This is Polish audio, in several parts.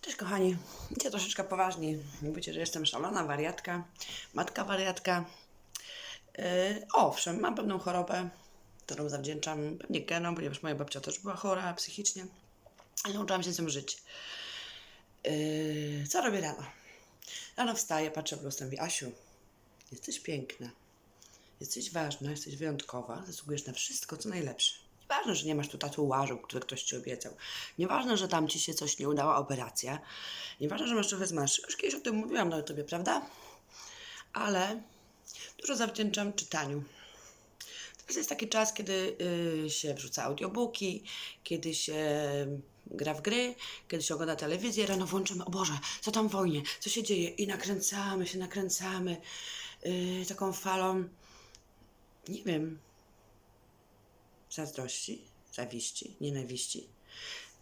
Cześć kochani, dzisiaj troszeczkę poważniej. Mówicie, że jestem szalona wariatka, matka wariatka. Yy, owszem, mam pewną chorobę, którą zawdzięczam pewnie genom, ponieważ moja babcia też była chora psychicznie, ale nauczyłam się z tym żyć. Yy, co robię rano? Rano wstaję, patrzę w lustro i Asiu, jesteś piękna, jesteś ważna, jesteś wyjątkowa, zasługujesz na wszystko, co najlepsze. Nieważne, że nie masz tu tatuażu, który ktoś ci obiecał. Nieważne, że tam ci się coś nie udała, operacja. Nieważne, że masz trochę zmarszczek. Już kiedyś o tym mówiłam na tobie, prawda? Ale dużo zawdzięczam czytaniu. Teraz jest taki czas, kiedy y, się wrzuca audiobooki, kiedy się gra w gry, kiedy się ogląda telewizję, rano włączymy, o Boże, co tam wojnie, co się dzieje i nakręcamy się, nakręcamy y, taką falą, nie wiem, zazdrości, zawiści, nienawiści.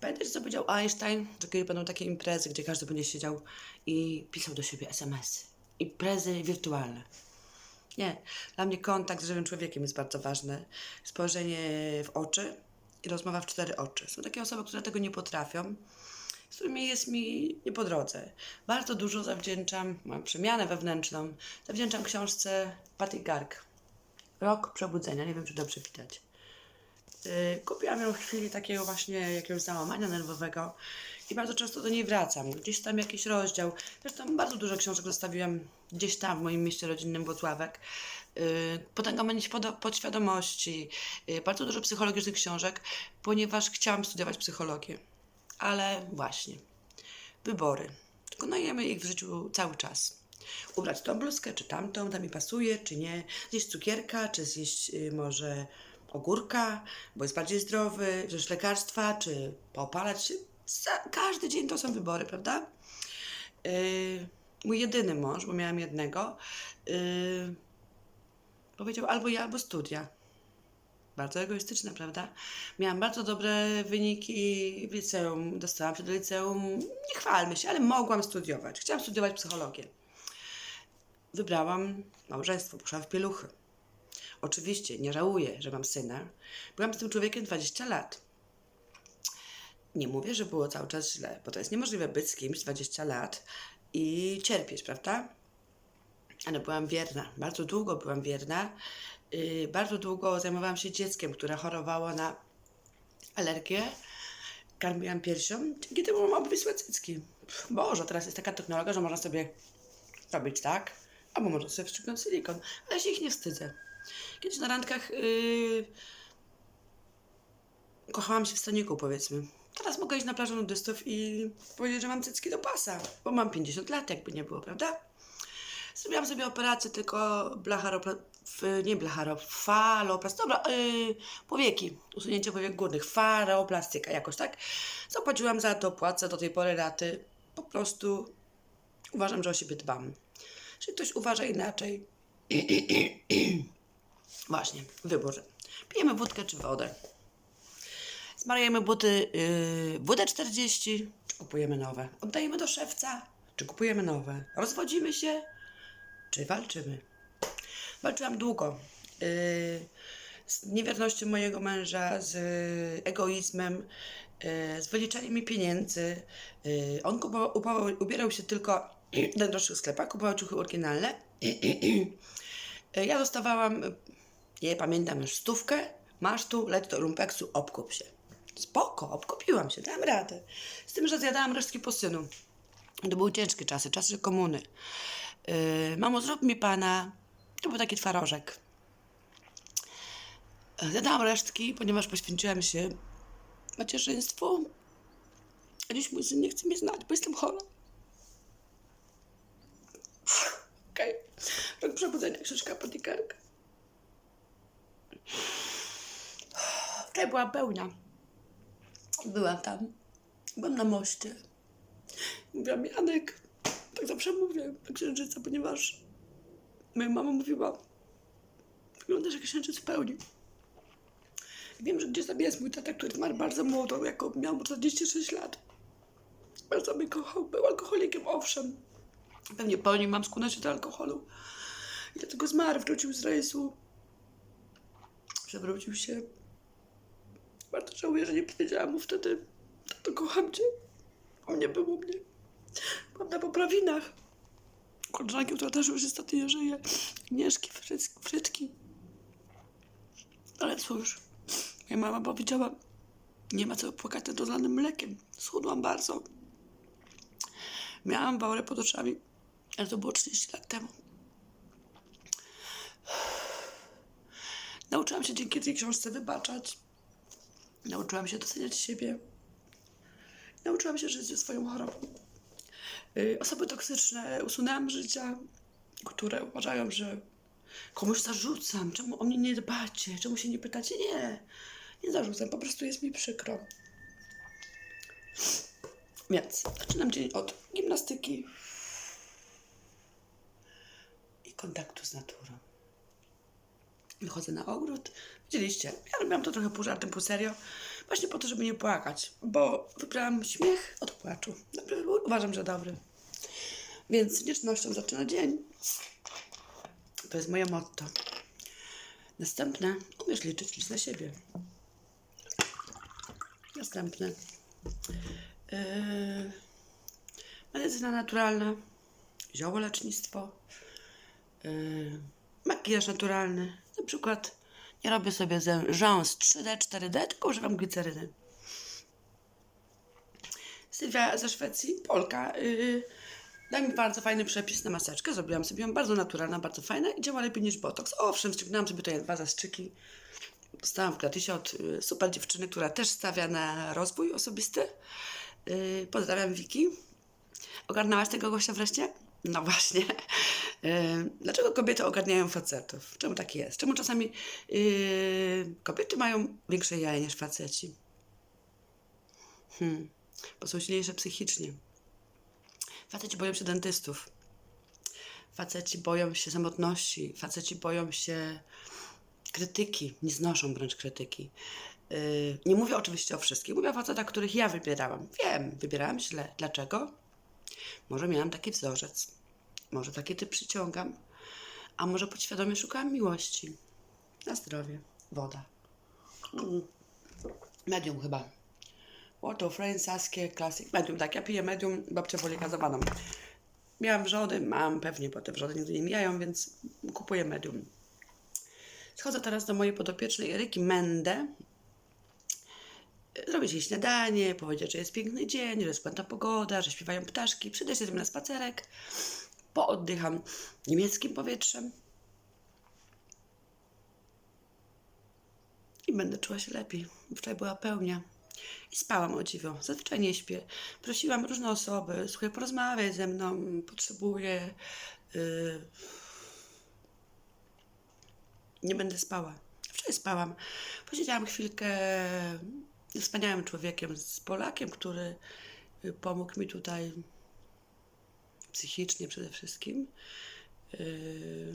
Pamiętasz, co powiedział Einstein, że kiedy będą takie imprezy, gdzie każdy będzie siedział i pisał do siebie SMS-y. Imprezy wirtualne. Nie. Dla mnie kontakt z żywym człowiekiem jest bardzo ważny. Spojrzenie w oczy i rozmowa w cztery oczy. Są takie osoby, które tego nie potrafią, z którymi jest mi nie po drodze. Bardzo dużo zawdzięczam, mam przemianę wewnętrzną, zawdzięczam książce Patty Garg. Rok przebudzenia, nie wiem, czy dobrze widać. Yy, Kupiłam ją w chwili takiego właśnie jakiegoś załamania nerwowego i bardzo często do niej wracam. Gdzieś tam jakiś rozdział. Zresztą bardzo dużo książek zostawiłam gdzieś tam w moim mieście rodzinnym Włocławek. Potęga Manić podo- podświadomości. Yy, Bardzo dużo psychologicznych książek, ponieważ chciałam studiować psychologię. Ale właśnie, wybory. Wykonujemy ich w życiu cały czas. Ubrać tą bluzkę, czy tamtą, ta mi pasuje, czy nie. Zjeść cukierka, czy zjeść y, może ogórka, bo jest bardziej zdrowy, wziąć lekarstwa, czy popalać się. Każdy dzień to są wybory, prawda? Yy, mój jedyny mąż, bo miałam jednego, yy, powiedział albo ja, albo studia. Bardzo egoistyczne, prawda? Miałam bardzo dobre wyniki w liceum, dostałam się do liceum, nie chwalmy się, ale mogłam studiować. Chciałam studiować psychologię. Wybrałam małżeństwo, poszłam w pieluchy. Oczywiście nie żałuję, że mam syna. Byłam z tym człowiekiem 20 lat. Nie mówię, że było cały czas źle, bo to jest niemożliwe być z kimś 20 lat i cierpieć, prawda? Ale byłam wierna. Bardzo długo byłam wierna. Yy, bardzo długo zajmowałam się dzieckiem, które chorowało na alergię. Karmiłam piersią. Dzięki temu mam obwisłe cycki. Boże, teraz jest taka technologia, że można sobie robić tak, albo można sobie wstrzyknąć silikon. Ale się ich nie wstydzę. Kiedyś na randkach yy, kochałam się w staniku, powiedzmy. Teraz mogę iść na plażę nudystów i powiedzieć, że mam cycki do pasa, bo mam 50 lat, jakby nie było, prawda? Zrobiłam sobie operację tylko blacharopla... W, nie blacharo, faloplast... Dobra, yy, powieki, usunięcie powiek górnych, faroplastyka jakoś, tak? Zapłaciłam za to, płacę do tej pory raty. Po prostu uważam, że o siebie dbam. Jeśli ktoś uważa inaczej, Właśnie, wybór. Pijemy wódkę czy wodę. Zmarujemy buty yy, WD-40, czy kupujemy nowe. Oddajemy do szewca, czy kupujemy nowe. Rozwodzimy się, czy walczymy. Walczyłam długo. Yy, z niewiernością mojego męża, z egoizmem, yy, z wyliczaniem mi pieniędzy. Yy, on kupował, ubierał się tylko w najdroższych sklepach, kupował ciuchy oryginalne. Ja dostawałam, nie pamiętam już, stówkę, masz tu, leć do lumpeksu, obkup się. Spoko, obkupiłam się, dam radę. Z tym, że zjadałam resztki po synu. To były ciężkie czasy, czasy komuny. Yy, mamo, zrób mi pana. To był taki twarożek. Zjadałam resztki, ponieważ poświęciłam się macierzyństwu. A dziś mój syn nie chce mnie znać, bo jestem chora. Okej. Rok przebudzenia, książka Potikarka. Wczoraj była pełnia. Byłam tam. Byłam na moście. Mówiłam, Janek, tak zawsze mówię do księżyca, ponieważ moja mama mówiła, wyglądasz jak księżyc w pełni. Wiem, że gdzieś tam jest mój tata, który zmarł bardzo młodo, jako miał 46 lat. Bardzo mnie kochał, był alkoholikiem, owszem. Pewnie po nim mam skłonność do alkoholu. I dlatego zmarł, wrócił z rejsu. Przewrócił się. Bardzo żałuję, że nie powiedziałam mu wtedy, to kocham cię. Nie było mnie. Byłam na poprawinach. Koleżanki, która też już niestety nie żyje. Agnieszki, Frytki. Ale cóż, moja mama powiedziała, nie ma co płakać nad rozlanym mlekiem. Schudłam bardzo. Miałam bałrę pod oczami, ale to było 30 lat temu. Nauczyłam się dzięki tej książce wybaczać. Nauczyłam się doceniać siebie. Nauczyłam się żyć ze swoją chorobą. Y, Osoby toksyczne usunęłam z życia, które uważają, że komuś zarzucam, czemu o mnie nie dbacie, czemu się nie pytacie. Nie, nie zarzucam, po prostu jest mi przykro. Więc zaczynam dzień od gimnastyki i kontaktu z naturą. Wychodzę na ogród. Widzieliście, ja robiłam to trochę pół żartem, pół serio. Właśnie po to, żeby nie płakać, bo wybrałam śmiech od płaczu. Uważam, że dobry. Więc wdzięcznością zaczyna dzień. To jest moje motto. Następne, umiesz liczyć, licz na siebie. Następne. Yy, medycyna naturalna, ziołolecznictwo, yy, makijaż naturalny. Na przykład nie robię sobie rzęs 3D, 4D, tylko używam gliceryny. Sylwia ze Szwecji, Polka, yy, dała mi bardzo fajny przepis na maseczkę. Zrobiłam sobie ją bardzo naturalna, bardzo fajna i działa lepiej niż Botox. Owszem, ściągnęłam sobie tutaj dwa zastrzyki. Dostałam w gratisie od y, super dziewczyny, która też stawia na rozwój osobisty. Yy, pozdrawiam Wiki. Ogarnęłaś tego gościa wreszcie? No właśnie. Yy, Dlaczego kobiety ogarniają facetów? Czemu tak jest? Czemu czasami yy, kobiety mają większe jaja niż faceci? Hmm. Bo są silniejsze psychicznie. Faceci boją się dentystów. Faceci boją się samotności. Faceci boją się krytyki. Nie znoszą wręcz krytyki. Yy, nie mówię oczywiście o wszystkich. Mówię o facetach, których ja wybierałam. Wiem, wybierałam źle. Dlaczego? Może miałam taki wzorzec. Może taki typ przyciągam. A może podświadomie szukałam miłości. Na zdrowie. Woda. Mm. Medium chyba. Water Friend, Saskie, Classic. Medium, tak. Ja piję medium, babcia woli gazowaną. Miałam wrzody, mam pewnie, bo te wrzody nigdy nie mijają, więc kupuję medium. Schodzę teraz do mojej podopiecznej Eryki Mende. Zrobić jej śniadanie, powiedzieć, że jest piękny dzień, że jest ładna pogoda, że śpiewają ptaszki. Przyjdę się z nim na spacerek, pooddycham niemieckim powietrzem i będę czuła się lepiej. Wczoraj była pełnia i spałam o dziwo. Zazwyczaj nie śpię. Prosiłam różne osoby, słuchaj, porozmawiaj ze mną, potrzebuję... Yy... Nie będę spała. Wczoraj spałam. Posiedziałam chwilkę wspaniałym człowiekiem, z Polakiem, który y, pomógł mi tutaj psychicznie przede wszystkim yy,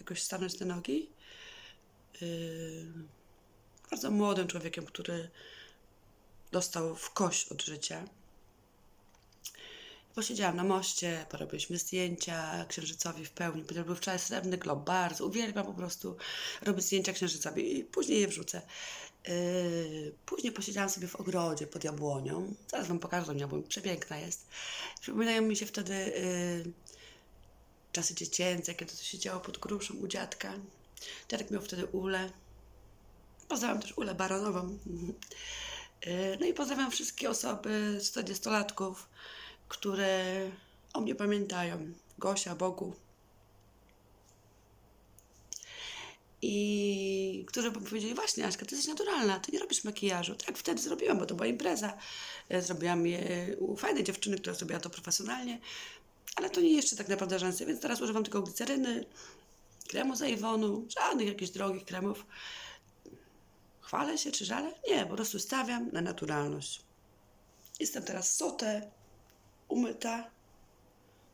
jakoś stanąć na nogi. Yy, bardzo młodym człowiekiem, który dostał w kość od życia. Posiedziałam na moście, porobiliśmy zdjęcia księżycowi w pełni, ponieważ był wczoraj srebrny glob, bardzo uwielbiam po prostu robić zdjęcia księżycowi i później je wrzucę. Yy, później posiedziałam sobie w ogrodzie pod jabłonią, zaraz Wam pokażę tą jabłoń, przepiękna jest. Przypominają mi się wtedy yy, czasy dziecięce, kiedy to się działo pod gruszą u dziadka. Dziadek miał wtedy ulę. Pozdrawiam też ulę baronową. Yy, No i pozdrawiam wszystkie osoby, 40-latków, które o mnie pamiętają. Gosia, Bogu. I którzy by powiedzieli, właśnie Aśka, ty jesteś naturalna, ty nie robisz makijażu. Tak, wtedy zrobiłam, bo to była impreza. E, Zrobiłam je u fajnej dziewczyny, która zrobiła to profesjonalnie, ale to nie jeszcze tak naprawdę rzęsy, więc teraz używam tylko gliceryny, kremu z Avonu, żadnych jakichś drogich kremów. Chwalę się czy żalę? Nie, po prostu stawiam na naturalność. Jestem teraz sotę, umyta.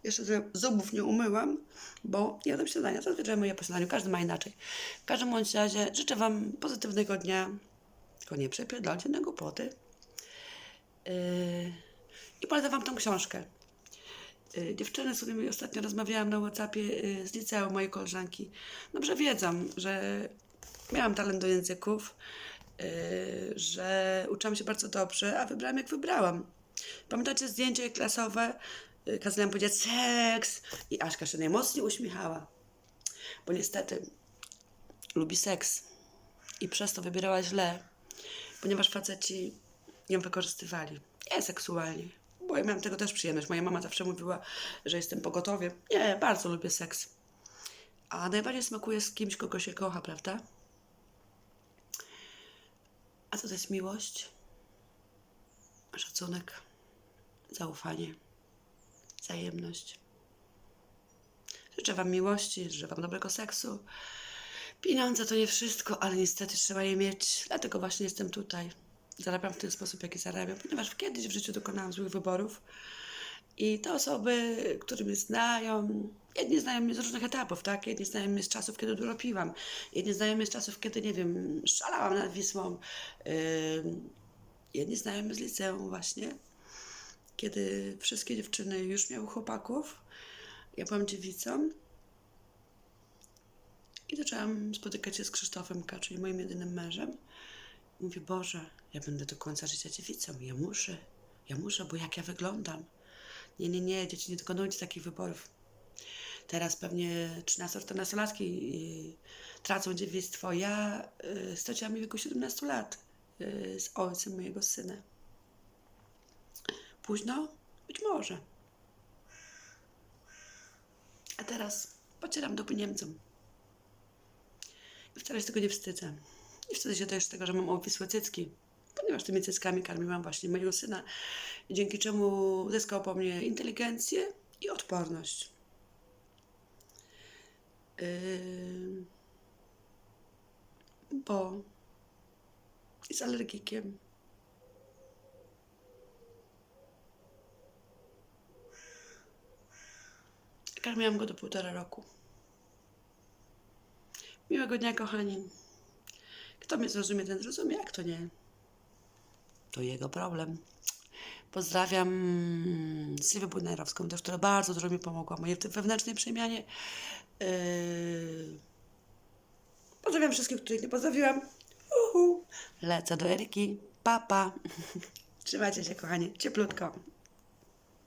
Jeszcze zubów nie umyłam, bo jadam śniadania. Zazwyczaj myję po śniadaniu, każdy ma inaczej. W każdym bądź razie życzę Wam pozytywnego dnia, tylko nie przepierdolcie na głupoty. Yy, I polecam Wam tą książkę. Yy, dziewczyny, z którymi ostatnio rozmawiałam na Whatsappie yy, z liceum, moje koleżanki, dobrze wiedzą, że miałam talent do języków, yy, że uczyłam się bardzo dobrze, a wybrałam jak wybrałam. Pamiętacie zdjęcie klasowe? Y, Kazałem powiedzieć seks i Aśka się najmocniej uśmiechała. Bo niestety lubi seks i przez to wybierała źle, ponieważ faceci ją wykorzystywali. Nie seksualnie, bo ja miałam tego też przyjemność. Moja mama zawsze mówiła, że jestem pogotowie. Nie, bardzo lubię seks. A najbardziej smakuje z kimś, kogo się kocha, prawda? A co to jest miłość? Szacunek, zaufanie, wzajemność. Życzę Wam miłości, życzę Wam dobrego seksu. Pieniądze to nie wszystko, ale niestety trzeba je mieć. Dlatego właśnie jestem tutaj. Zarabiam w ten sposób, jaki zarabiam, ponieważ kiedyś w życiu dokonałam złych wyborów. I te osoby, które mnie znają, jedni znają mnie z różnych etapów, tak? Jedni znają mnie z czasów, kiedy dużo piłam. Jedni znają mnie z czasów, kiedy, nie wiem, szalałam nad Wisłą. Ym, jedni znają mnie z liceum właśnie, kiedy wszystkie dziewczyny już miały chłopaków. Ja byłam dziewicą. I zaczęłam spotykać się z Krzysztofem K, czyli moim jedynym mężem. I mówię, Boże, ja będę do końca życia dziewicą. Ja muszę, ja muszę, bo jak ja wyglądam. Nie, nie, nie, dzieci nie dokonujcie takich wyborów. Teraz pewnie 13-14-latki y, tracą dziewictwo. Ja y, straciłam w wieku 17 lat y, z ojcem mojego syna. Późno? Być może. A teraz pocieram dupy Niemcom. I wcale się tego nie wstydzę. Nie wstydzę się też tego, że mam obwisłe cycki, ponieważ tymi cyckami karmiłam właśnie mojego syna, dzięki czemu zyskał po mnie inteligencję i odporność. Yy, bo jest alergikiem. Karmiłam go do półtora roku. Miłego dnia, kochani. Kto mnie zrozumie, ten zrozumie, a kto nie, to jego problem. Pozdrawiam Sylwię Bujnerowską, też, która bardzo dużo mi pomogła w mojej wewnętrznej przemianie. Yy... Pozdrawiam wszystkich, których nie pozdrowiłam. Uhu. Lecę do Eryki. Papa. Pa. Trzymajcie się, kochani. Cieplutko.